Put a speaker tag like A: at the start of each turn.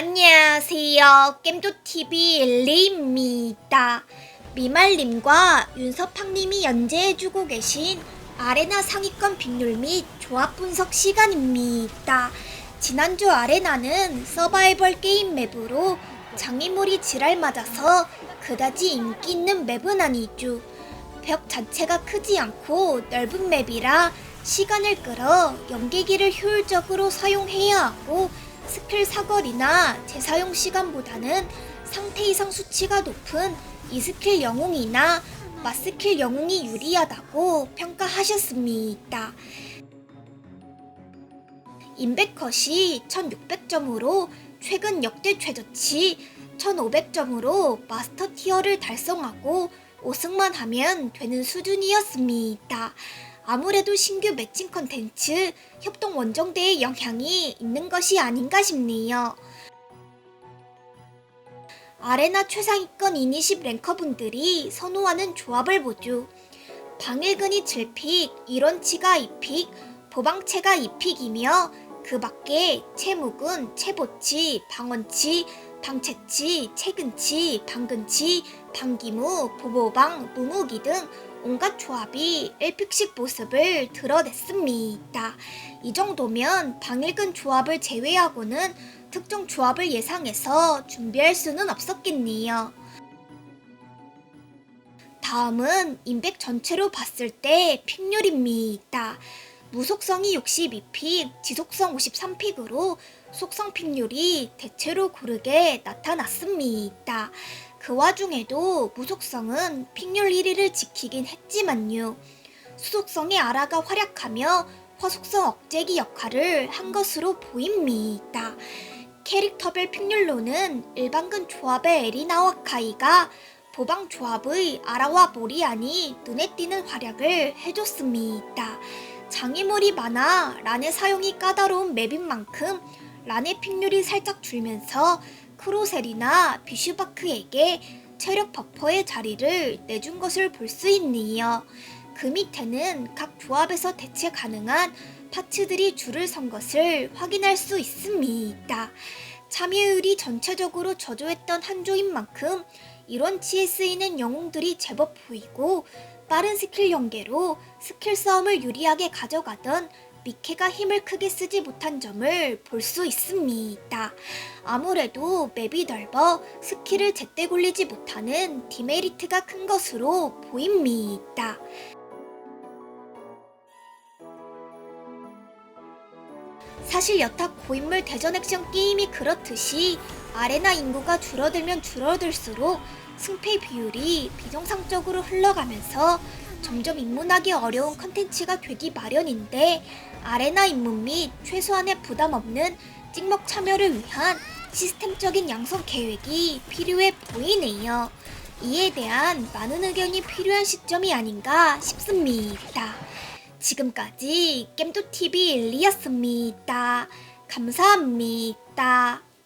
A: 안녕하세요. 겜도TV 엘리입니다. 미말님과 윤서팡님이 연재해주고 계신 아레나 상위권 빅률 및 조합 분석 시간입니다. 지난주 아레나는 서바이벌 게임 맵으로 장애물이 지랄 맞아서 그다지 인기 있는 맵은 아니죠. 벽 자체가 크지 않고 넓은 맵이라 시간을 끌어 연계기를 효율적으로 사용해야 하고 스킬 사거리나 재사용 시간보다는 상태 이상 수치가 높은 이 스킬 영웅이나 마스킬 영웅이 유리하다고 평가하셨습니다. 인베컷이 1600점으로 최근 역대 최저치 1500점으로 마스터 티어를 달성하고 5승만 하면 되는 수준이었습니다. 아무래도 신규 매칭 컨텐츠 협동 원정대의 영향이 있는 것이 아닌가 싶네요. 아레나 최상위권 이니십 랭커분들이 선호하는 조합을 보죠. 방일근이 7픽, 이런치가 2픽, 보방체가 2픽이며 그 밖에 채묵은 채보치, 방원치, 방채치, 채근치, 방근치, 방기무, 보보방, 무무기 등 온갖 조합이 1픽씩 모습을 드러냈습니다. 이 정도면 방일근 조합을 제외하고는 특정 조합을 예상해서 준비할 수는 없었겠네요. 다음은 인백 전체로 봤을 때 픽률입니다. 무속성이 62픽, 지속성 53픽으로 속성 픽률이 대체로 고르게 나타났습니다. 그 와중에도 무속성은 픽률 1위를 지키긴 했지만요. 수속성의 아라가 활약하며 화속성 억제기 역할을 한 것으로 보입니다. 캐릭터별 픽률로는 일반근 조합의 에리나와 카이가 보방 조합의 아라와 모리안이 눈에 띄는 활약을 해줬습니다. 장애물이 많아 란의 사용이 까다로운 맵인 만큼 란의 픽률이 살짝 줄면서 크로셀이나 비슈바크에게 체력 버퍼의 자리를 내준 것을 볼 수 있네요. 그 밑에는 각 조합에서 대체 가능한 파츠들이 줄을 선 것을 확인할 수 있습니다. 참여율이 전체적으로 저조했던 한 조인 만큼 이런치에 쓰이는 영웅들이 제법 보이고 빠른 스킬 연계로 스킬 싸움을 유리하게 가져가던 미케가 힘을 크게 쓰지 못한 점을 볼 수 있습니다. 아무래도 맵이 넓어 스킬을 제때 굴리지 못하는 디메리트가 큰 것으로 보입니다. 사실 여타 고인물 대전 액션 게임이 그렇듯이 아레나 인구가 줄어들면 줄어들수록 승패 비율이 비정상적으로 흘러가면서 점점 입문하기 어려운 컨텐츠가 되기 마련인데 아레나 입문 및 최소한의 부담 없는 찍먹 참여를 위한 시스템적인 양성 계획이 필요해 보이네요. 이에 대한 많은 의견이 필요한 시점이 아닌가 싶습니다. 지금까지 겜도TV 일리였습니다. 감사합니다.